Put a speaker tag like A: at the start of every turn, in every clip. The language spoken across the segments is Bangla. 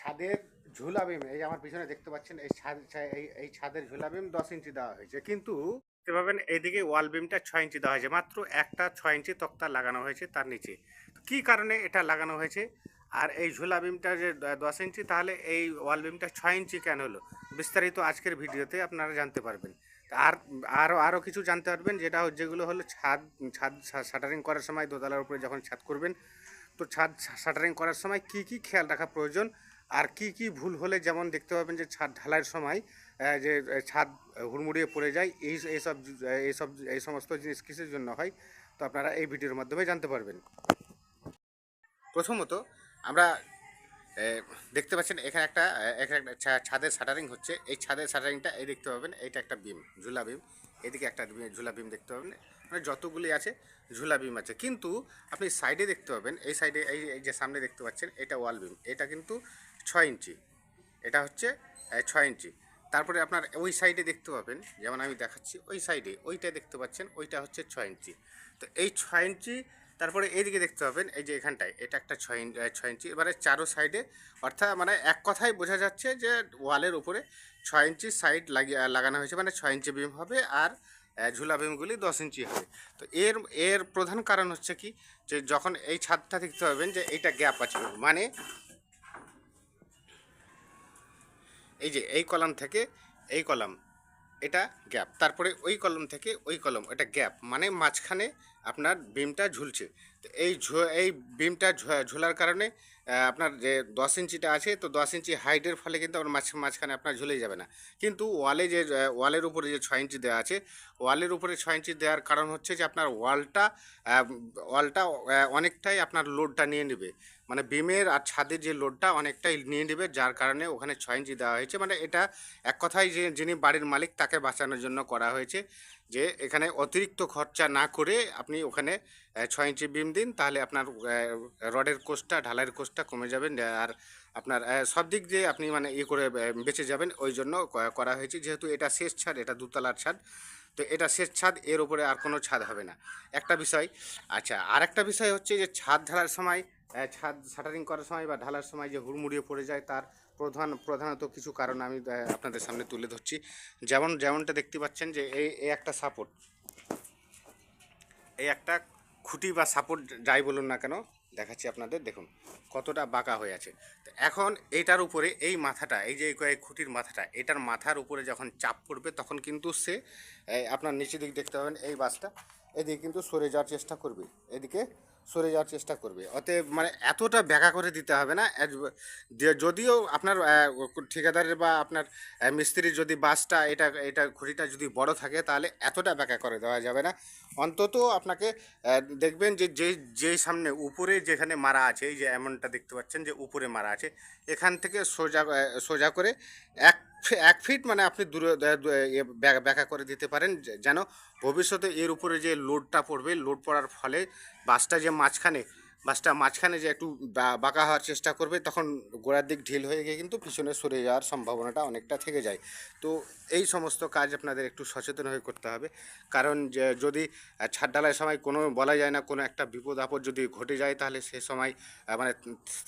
A: ছাদের ঝুলা বিম, এই আমার পিছনে দেখতে পাচ্ছেন, এই ছাদ এই ছাদের ঝুলা বিম দশ ইঞ্চি দেওয়া হয়েছে। কিন্তু দেখতে পাবেন, এইদিকে ওয়াল বিমটা ছয় ইঞ্চি দেওয়া হয়েছে, মাত্র একটা ছয় ইঞ্চি তক্তা লাগানো হয়েছে তার নিচে। কি কারণে এটা লাগানো হয়েছে? আর এই ঝুলা বিমটা যে দশ ইঞ্চি, তাহলে এই ওয়াল বিমটা ছয় ইঞ্চি কেন হলো? বিস্তারিত আজকের ভিডিওতে আপনারা জানতে পারবেন। আর আরও আরও কিছু জানতে পারবেন, যেটা যেগুলো হলো ছাদ ছাদ শাটারিং করার সময় দোতলার উপরে যখন ছাদ করবেন, তো ছাদ শাটারিং করার সময় কি কি খেয়াল রাখা প্রয়োজন? আর কি কি ভুল হলে যেমন দেখতে পাবেন যে ছাদ ঢালাইয়ের সময় যে ছাদ হুড়মুড়িয়ে পড়ে যায়, এই এইসব এইসব এই সমস্ত জিনিস কিসের জন্য হয়, তো আপনারা এই ভিডিওর মাধ্যমে জানতে পারবেন। প্রথমত আমরা দেখতে পাচ্ছেন এখানে একটা এখানে একটা ছাদের শাটারিং হচ্ছে। এই ছাদের শাটারিংটা এই দেখতে পাবেন, এইটা একটা বিম, ঝুলা বিম। এদিকে একটা ঝুলা বিম দেখতে পাবেন মানে যতগুলি আছে ঝুলা বিম আছে। কিন্তু আপনি সাইডে দেখতে পাবেন, এই সাইডে, এই এই যে সামনে দেখতে পাচ্ছেন, এটা ওয়াল বিম। এটা কিন্তু ছয় ইঞ্চি। এটা হচ্ছে ছয় ইঞ্চি। তারপরে আপনার ওই সাইডে দেখতে পাবেন, যেমন আমি দেখাচ্ছি, ওই সাইডে ওইটা দেখতে পাচ্ছেন, ওইটা হচ্ছে ছয় ইঞ্চি। তো এই ছয় ইঞ্চি, তারপরে এইদিকে দেখতে পাবেন, এই যে এখানটায়, এটা একটা ছয় ইঞ্চি ছয় ইঞ্চি। এবারে চারো সাইডে অর্থাৎ মানে এক কথায় বোঝা যাচ্ছে যে ওয়ালের উপরে ছয় ইঞ্চি সাইড লাগিয়ে লাগানো হয়েছে মানে ছয় ইঞ্চি বিম হবে আর ঝুলা বিমগুলি দশ ইঞ্চি হবে। তো এর এর প্রধান কারণ হচ্ছে কি, যে যখন এই ছাদটা দেখতে পাবেন যে এইটা গ্যাপ আছে মানে এই যে এই কলাম থেকে এই কলাম, এটা গ্যাপ। তারপরে ওই কলম থেকে ওই কলম, এটা গ্যাপ। মানে মাঝখানে আপনার বিমটা ঝুলছে। এই এই বিমটা ঝুলার কারণে আপনার যে দশ ইঞ্চিটা আছে, তো দশ ইঞ্চি হাইটের ফলে কিন্তু আপনার মাঝ, মাঝখানে আপনার ঝুলে যাবে না। কিন্তু ওয়ালে যে ওয়ালের উপরে যে ছয় ইঞ্চি দেওয়া আছে ওয়ালের উপরে ছয় ইঞ্চি দেওয়ার কারণ হচ্ছে যে আপনার ওয়ালটা ওয়ালটা অনেকটাই আপনার লোডটা নিয়ে নেবে। মানে বিমের আর ছাদের যে লোডটা অনেকটাই নিয়ে নেবে, যার কারণে ওখানে ছয় ইঞ্চি দেওয়া হয়েছে। মানে এটা এক কথায় যে, যিনি বাড়ির মালিক, তাকে বাঁচানোর জন্য করা হয়েছে। যে এখানে অতিরিক্ত খরচা না করে আপনি ওখানে ছয় ইঞ্চি বিম দিন, তাহলে আপনার রডের কোষটা, ঢালাইয়ের কোষটা কমে যাবেন আর আপনার সব দিক দিয়ে আপনি মানে ইয়ে করে বেঁচে যাবেন। ওই জন্য করা হয়েছে, যেহেতু এটা শেষ ছাদ, এটা দুতলার ছাদ, তো এটা শেষ ছাদ, এর উপরে আর কোনো ছাদ হবে না। একটা বিষয় আচ্ছা আর একটা বিষয় হচ্ছে যে ছাদ ঢালার সময় ছাদ শাটারিং করার সময় বা ঢালার সময় যে হুড়মুড়িয়ে পড়ে যায়, তার প্রধান, প্রধানত কিছু কারণ আমি আপনাদের সামনে তুলে ধরছি। যেমন, যেমনটা দেখতে পাচ্ছেন যে এই একটা সাপোর্ট, এই একটা খুঁটি বা সাপোর্ট যাই বলুন না কেন, দেখাচ্ছি আপনাদের, দেখুন, কতটা বাঁকা হয়ে আছে। তো এখন এটার উপরে এই মাথাটা, এই যে কয়েক খুঁটির মাথাটা, এটার মাথার উপরে যখন চাপ পড়বে, তখন কিন্তু সে আপনার নিচের দিক দেখতে পাবেন, এই বাসটা, এদিকে কিন্তু সরে যাওয়ার চেষ্টা করবে। এদিকে সরে যাওয়ার চেষ্টা করবে। অতএব মানে এতটা ব্যাকা করে দিতে হবে না। যদিও আপনার ঠিকাদারের বা আপনার মিস্ত্রির যদি বাসটা, এটা এটা খুঁটিটা যদি বড় থাকে, তাহলে এতটা ব্যাকা করে দেওয়া যাবে না। অন্তত আপনাকে দেখবেন যে যে যেই সামনে উপরে যেখানে মারা আছে, এই যে এমনটা দেখতে পাচ্ছেন যে, উপরে মারা আছে, এখান থেকে সোজা সোজা করে এক এক ফিট মানে আপনি দূরে ব্যাকা করে দিতে পারেন যেন ভবিষ্যতে এর উপরে যে লোডটা পড়বে লোড পড়ার ফলে বাসটা যে মাঝখানে বাসটা মাঝখানে যে একটু বাঁকা হওয়ার চেষ্টা করবে, তখন গোড়ার দিক ঢিল হয়ে গিয়ে কিন্তু পিছনে সরে যাওয়ার সম্ভাবনাটা অনেকটা থেকে যায়। তো এই সমস্ত কাজ আপনাদের একটু সচেতন হয়ে করতে হবে। কারণ যদি ছাদ ঢালাইয়ের সময় কোনো বলা যায় না, কোনো একটা বিপদ আপদ যদি ঘটে যায়, তাহলে সে সময় মানে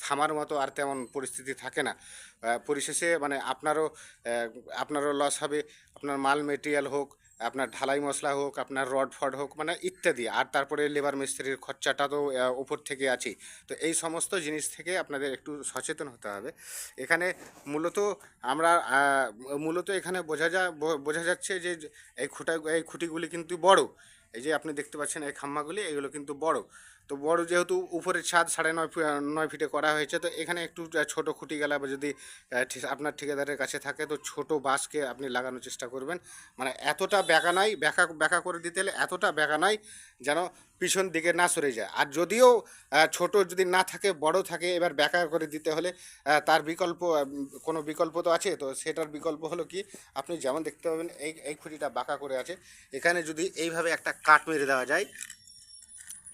A: থামার মতো আর তেমন পরিস্থিতি থাকে না। পরিশেষে মানে আপনারও আপনারও লস হবে, আপনার মাল মেটেরিয়াল হোক আপনার ঢালাই মশলা হোক, আপনার রড ফড হোক মানে ইত্যাদি। আর তারপরে লেবার মিস্ত্রির খরচাটা তো ওপর থেকে আছে তো এই সমস্ত জিনিস থেকে আপনাদের একটু সচেতন হতে হবে। এখানে মূলত আমরা মূলত এখানে বোঝা যা বোঝা যাচ্ছে যে এই খুঁটা, এই খুঁটিগুলি কিন্তু বড়। এই যে আপনি দেখতে পাচ্ছেন এই খাম্মাগুলি, এগুলো কিন্তু বড়। তো বড় যেহেতু উপরের ছাদ সাড়ে নয় নয় ফিটে করা হয়েছে, তো এখানে একটু ছোট খুঁটি গেলা বা যদি আপনার ঠিকাদারের কাছে থাকে, তো ছোট বাঁশকে আপনি লাগানোর চেষ্টা করবেন। মানে এতটা ব্যাকা নাই, ব্যাকা ব্যাকা করে দিতে হলে এতটা ব্যাকা নাই যেন পিছন দিকে না সরে যায়। আর যদিও ছোট যদি না থাকে, বড় থাকে, এবার ব্যাকা করে দিতে হলে তার বিকল্প কোনো বিকল্প তো আছে, তো সেটার বিকল্প হলো কি, আপনি যেমন দেখতে পাবেন, এই এই খুঁটিটা বাঁকা করে আছে। এখানে যদি এইভাবে একটা কাট মেরে দেওয়া যায়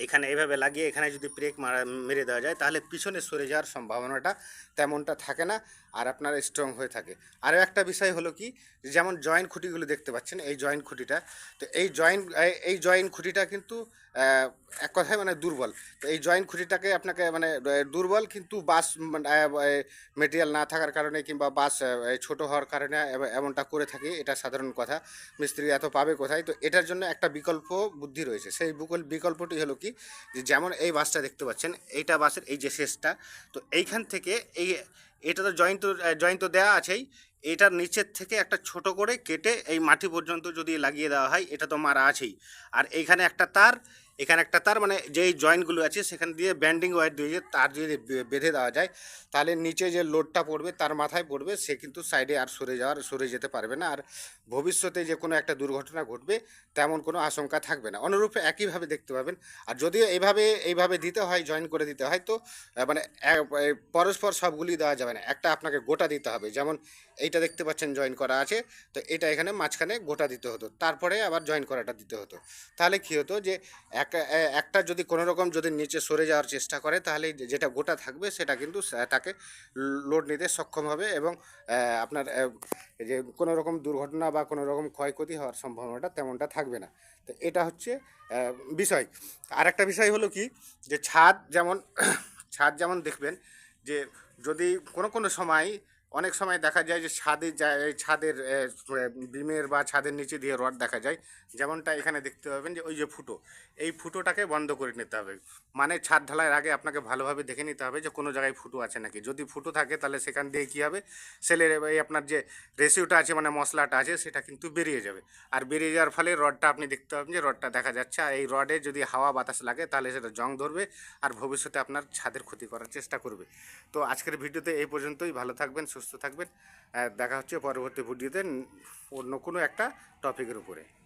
A: এখানে এভাবে লাগিয়ে এখানে যদি ব্রেক মারা, মেরে দেওয়া যায়, তাহলে পিছনে সরে যাওয়ার সম্ভাবনাটা তেমনটা থাকে না আর আপনার স্ট্রং হয়ে থাকে। আরও একটা বিষয় হলো কি, যেমন জয়েন্ট খুঁটিগুলো দেখতে পাচ্ছেন, এই জয়েন্ট খুঁটিটা। তো এই জয়েন্ট এই জয়েন্ট খুঁটিটা কিন্তু এক কথায় মানে দুর্বল। তো এই জয়েন্ট খুঁটিটাকে আপনাকে মানে দুর্বল কিন্তু বাস মেটেরিয়াল না থাকার কারণে কিংবা বাস ছোট হওয়ার কারণে এমনটা করে থাকি, এটা সাধারণ কথা। মিস্ত্রি এত পাবে কোথায়? তো এটার জন্য একটা বিকল্প বুদ্ধি রয়েছে। সেই বিকল্প বিকল্পটি হলো কি? যেমন এই বাসটা দেখতে পাচ্ছেন, এইটা বাসের এই যে শেষটা, তো এইখান থেকে এই, এটা তো জয়েন্ট জয়েন্ট তো দেওয়া আছেই এটার নিচের থেকে একটা ছোট করে কেটে এই মাটি পর্যন্ত যদি লাগিয়ে দেওয়া হয়, এটা তো মারা আছেই। আর এইখানে একটা তার এখানে একটা তার মানে যেই জয়েন্টগুলো আছে, সেখান দিয়ে ব্যান্ডিং ওয়ার দিয়ে তার যদি বেঁধে দেওয়া যায়, তাহলে নিচে যে লোডটা পড়বে তার মাথায় পড়বে, সে কিন্তু সাইডে আর সরে যাওয়ার, সরে যেতে পারবে না। আর ভবিষ্যতে যে কোনো একটা দুর্ঘটনা ঘটবে, তেমন কোনো আশঙ্কা থাকবে না। অনুরূপে একইভাবে দেখতে পাবেন। আর যদিও এইভাবে এইভাবে দিতে হয় জয়েন করে দিতে হয়, তো মানে পরস্পর সবগুলি দেওয়া যাবে না। একটা আপনাকে গোটা দিতে হবে, যেমন এইটা দেখতে পাচ্ছেন জয়েন করা আছে, তো এটা এখানে মাঝখানে গোটা দিতে হতো। তারপরে আবার জয়েন করাটা দিতে হতো। তাহলে কী হতো যে একটা যদি কোনো রকম যদি নিচে সরে যাওয়ার চেষ্টা করে, তাহলে যেটা গোটা থাকবে, সেটা কিন্তু তাকে লোড নিতে সক্ষম হবে এবং আপনার যে কোনো রকম দুর্ঘটনা বা কোনো রকম ক্ষয়ক্ষতি হওয়ার সম্ভাবনাটা তেমনটা থাকবে না। তো এটা হচ্ছে বিষয়। আর একটা বিষয় হলো কি, যে ছাদ যেমন ছাদ যেমন দেখবেন, যে যদি কোনো কোনো সময় অনেক সময় দেখা যায় যে ছাদে ছাদের বিমের বা ছাদের নিচে দিয়ে রড দেখা যায়। যেমনটা এখানে দেখতে পাবেন যে ওই যে ফুটো, এই ফুটোটাকে বন্ধ করে নিতে হবে। মানে ছাদ ঢালাইয়ের আগে আপনাকে ভালোভাবে দেখে নিতে হবে যে কোনো জায়গায় ফুটো আছে নাকি। যদি ফুটো থাকে তাহলে সেখান দিয়ে কী হবে? সেলের এই আপনার যে রেসিউটা আছে মানে মশলাটা আছে, সেটা কিন্তু বেরিয়ে যাবে। আর বেরিয়ে যাওয়ার ফলে রডটা আপনি দেখতে পাবেন যে রডটা দেখা যাচ্ছে। আর এই রডে যদি হাওয়া বাতাস লাগে তাহলে সেটা জং ধরবে আর ভবিষ্যতে আপনার ছাদের ক্ষতি করার চেষ্টা করবে। তো আজকের ভিডিওতে এই পর্যন্তই। ভালো থাকবেন, সুস্থ থাকবেন। আহ, দেখা হচ্ছে পরবর্তী ভিডিওতে অন্য কোনো একটা টপিকের উপরে।